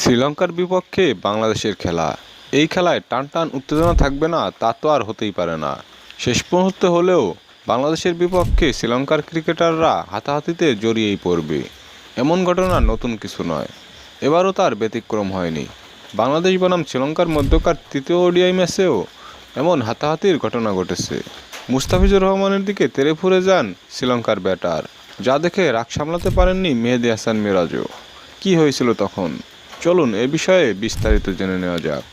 শ্রীলঙ্কার বিপক্ষে বাংলাদেশের খেলা। এই খেলায় টান টান উত্তেজনা থাকবে না, তা তো আর হতেই পারে না। শেষ মুহূর্তে হলেও বাংলাদেশের বিপক্ষে শ্রীলঙ্কার ক্রিকেটাররা হাতাহাতিতে জড়িয়েই পড়বে। এমন ঘটনা নতুন কিছু নয়। এবারও তার ব্যতিক্রম হয়নি। বাংলাদেশ বনাম শ্রীলঙ্কার মধ্যকার তৃতীয় ওডিআই ম্যাচেও এমন হাতাহাতির ঘটনা ঘটেছে। মুস্তাফিজুর রহমানের দিকে তেরে ফুরে যান শ্রীলঙ্কার ব্যাটার। যা দেখে রাগ সামলাতে পারেননি মেহেদি হাসান মিরাজও। কি হয়েছিল তখন? চলুন এ বিষয়ে বিস্তারিত জেনে নেওয়া যাক।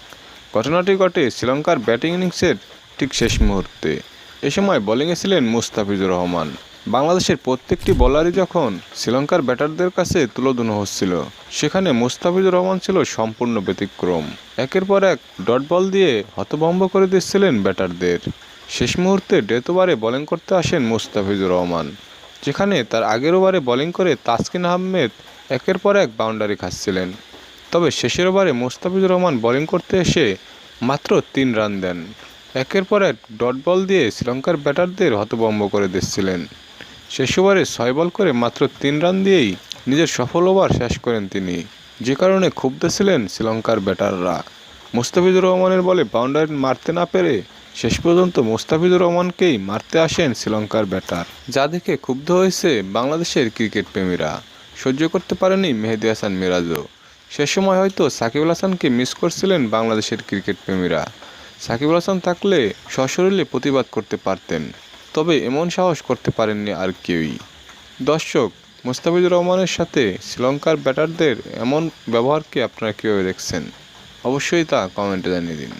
ঘটনাটি ঘটে শ্রীলঙ্কার ব্যাটিং ইনিংসের ঠিক শেষ মুহূর্তে। এ সময় বোলিংয়ে ছিলেন মুস্তাফিজুর রহমান। বাংলাদেশের প্রত্যেকটি বলারই যখন শ্রীলঙ্কার ব্যাটারদের কাছে তুলোধুনো হচ্ছিল, সেখানে মুস্তাফিজুর রহমান ছিল সম্পূর্ণ ব্যতিক্রম। একের পর এক ডট বল দিয়ে হতভম্ব করে দিচ্ছিলেন ব্যাটারদের। শেষ মুহূর্তে ডেথ ওভারে বোলিং করতে আসেন মুস্তাফিজুর রহমান, যেখানে তার আগের ওভারে বোলিং করে তাসকিন আহমেদ একের পর এক বাউন্ডারি খাচ্ছিলেন। তবে শেষের ওভারে মুস্তাফিজুর রহমান বোলিং করতে এসে মাত্র তিন রান দেন। একের পর এক ডট বল দিয়ে শ্রীলঙ্কার ব্যাটারদের হতভম্ব করে দিচ্ছিলেন। শেষ ওভারে ছয় বল করে মাত্র তিন রান দিয়েই নিজের সফল ওভার শেষ করেন তিনি। যে কারণে ক্ষুব্ধ ছিলেন শ্রীলঙ্কার ব্যাটাররা। মুস্তাফিজুর রহমানের বলে বাউন্ডারি মারতে না পেরে শেষ পর্যন্ত মুস্তাফিজুর রহমানকেই মারতে আসেন শ্রীলঙ্কার ব্যাটার। যা দেখে ক্ষুব্ধ হয়েছে বাংলাদেশের ক্রিকেট প্রেমীরা। সহ্য করতে পারেনি মেহেদি হাসান মিরাজও। সে সময় হয়তো সাকিবুল হাসানকে মিস করছিলেন বাংলাদেশের ক্রিকেট প্রেমীরা। সাকিবুল হাসান থাকলে সশরীরে প্রতিবাদ করতে পারতেন, তবে এমন সাহস করতে পারেননি আর কেউই। দর্শক, মুস্তাফিজুর রহমানের সাথে শ্রীলঙ্কার ব্যাটারদের এমন ব্যবহারকে আপনারা কীভাবে দেখছেন? অবশ্যই তা কমেন্টে জানিয়ে দিন।